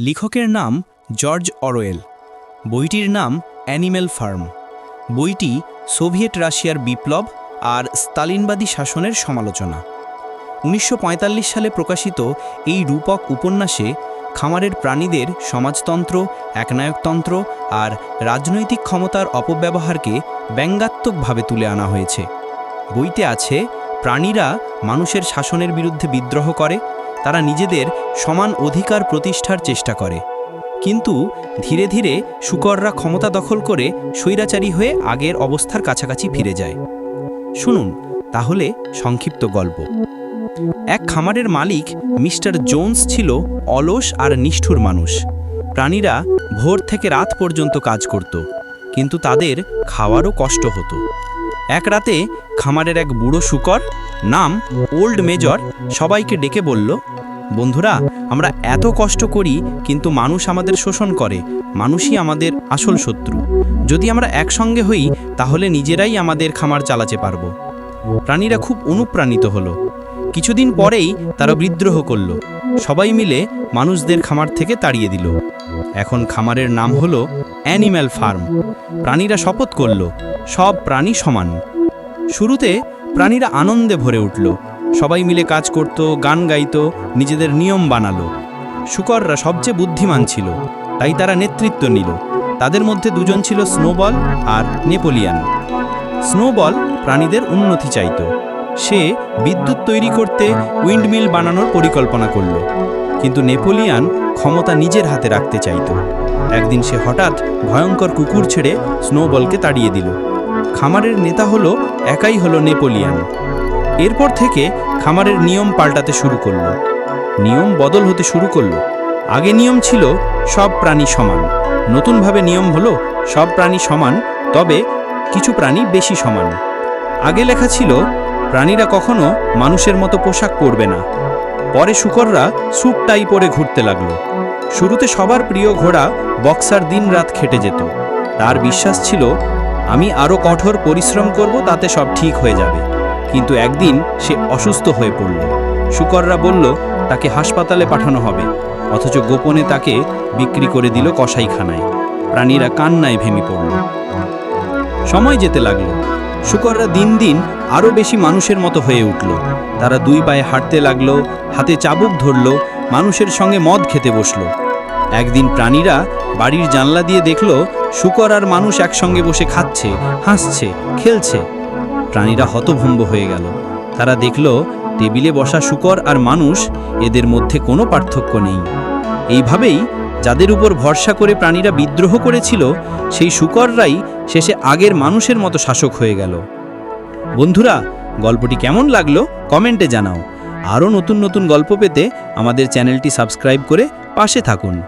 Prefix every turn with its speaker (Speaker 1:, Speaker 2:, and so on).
Speaker 1: লেখকের নাম জর্জ অরোয়েল বইটির নাম অ্যানিম্যাল ফার্ম। বইটি সোভিয়েত রাশিয়ার বিপ্লব আর স্তালিনবাদী শাসনের সমালোচনা। উনিশশো পঁয়তাল্লিশ সালে প্রকাশিত এই রূপক উপন্যাসে খামারের প্রাণীদের সমাজতন্ত্র, একনায়কতন্ত্র আর রাজনৈতিক ক্ষমতার অপব্যবহারকে ব্যঙ্গাত্মকভাবে তুলে আনা হয়েছে। বইতে আছে, প্রাণীরা মানুষের শাসনের বিরুদ্ধে বিদ্রোহ করে তারা নিজেদের সমান অধিকার প্রতিষ্ঠার চেষ্টা করে। কিন্তু ধীরে ধীরে শুকররা ক্ষমতা দখল করে স্বৈরাচারী হয়ে আগের অবস্থার কাছাকাছি ফিরে যায়। শুনুন, তাহলে সংক্ষিপ্ত গল্প। এক খামারের মালিক মিস্টার জোন্স ছিল অলস আর নিষ্ঠুর মানুষ। প্রাণীরা ভোর থেকে রাত পর্যন্ত কাজ করত, কিন্তু তাদের খাওয়ারও কষ্ট হতো। এক রাতে খামারের এক বুড়ো শুকর নাম ওল্ড মেজর সবাইকে ডেকে বলল, বন্ধুরা, আমরা এত কষ্ট করি, কিন্তু মানুষ আমাদের শোষণ করে। মানুষই আমাদের আসল শত্রু। যদি আমরা একসঙ্গে হই, তাহলে নিজেরাই আমাদের খামার চালাতে পারব। প্রাণীরা খুব অনুপ্রাণিত হলো। কিছুদিন পরেই তারা বিদ্রোহ করল। সবাই মিলে মানুষদের খামার থেকে তাড়িয়ে দিল। এখন খামারের নাম হলো অ্যানিম্যাল ফার্ম। প্রাণীরা শপথ করল, সব প্রাণী সমান। শুরুতে প্রাণীরা আনন্দে ভরে উঠল। সবাই মিলে কাজ করত, গান গাইত, নিজেদের নিয়ম বানালো। শুকররা সবচেয়ে বুদ্ধিমান ছিল, তাই তারা নেতৃত্ব নিল। তাদের মধ্যে দুজন ছিল স্নোবল আর নেপোলিয়ান। স্নোবল প্রাণীদের উন্নতি চাইত। সে বিদ্যুৎ তৈরি করতে উইন্ডমিল বানানোর পরিকল্পনা করল। কিন্তু নেপোলিয়ান ক্ষমতা নিজের হাতে রাখতে চাইত। একদিন সে হঠাৎ ভয়ঙ্কর কুকুর ছেড়ে স্নোবলকে তাড়িয়ে দিল। খামারের নেতা হলো, একাই হলো নেপোলিয়ান। এরপর থেকে খামারের নিয়ম পাল্টাতে শুরু করল। নিয়ম বদল হতে শুরু করল। আগে নিয়ম ছিল, সব প্রাণী সমান। নতুনভাবে নিয়ম হলো, সব প্রাণী সমান, তবে কিছু প্রাণী বেশি সমান। আগে লেখা ছিল, প্রাণীরা কখনো মানুষের মতো পোশাক পরবে না। পরে শুকররা স্যুট টাই পরে ঘুরতে লাগল। শুরুতে সবার প্রিয় ঘোড়া বক্সার দিনরাত খেটে যেত। তার বিশ্বাস ছিল আমি আরও কঠোর পরিশ্রম করব, তাতে সব ঠিক হয়ে যাবে। কিন্তু একদিন সে অসুস্থ হয়ে পড়ল। শুকররা বলল, তাকে হাসপাতালে পাঠানো হবে। অথচ গোপনে তাকে বিক্রি করে দিল কসাইখানায়। প্রাণীরা কান্নায় ভেঙে পড়ল। সময় যেতে লাগল। শুকররা দিন দিন আরও বেশি মানুষের মতো হয়ে উঠল। তারা দুই পায়ে হাঁটতে লাগল, হাতে চাবুক ধরলো, মানুষের সঙ্গে মদ খেতে বসল। একদিন প্রাণীরা বাড়ির জানলা দিয়ে দেখল শুকর আর মানুষ একসঙ্গে বসে খাচ্ছে, হাসছে, খেলছে। প্রাণীরা হতভম্ব হয়ে গেল। তারা দেখল, টেবিলে বসা শুকর আর মানুষ এদের মধ্যে কোনো পার্থক্য নেই। এইভাবেই যাদের উপর ভরসা করে প্রাণীরা বিদ্রোহ করেছিল, সেই শুকররাই শেষে আগের মানুষের মতো শাসক হয়ে গেল। বন্ধুরা, গল্পটি কেমন লাগল কমেন্টে জানাও। আরও নতুন নতুন গল্প পেতে আমাদের চ্যানেলটি সাবস্ক্রাইব করে পাশে থাকুন।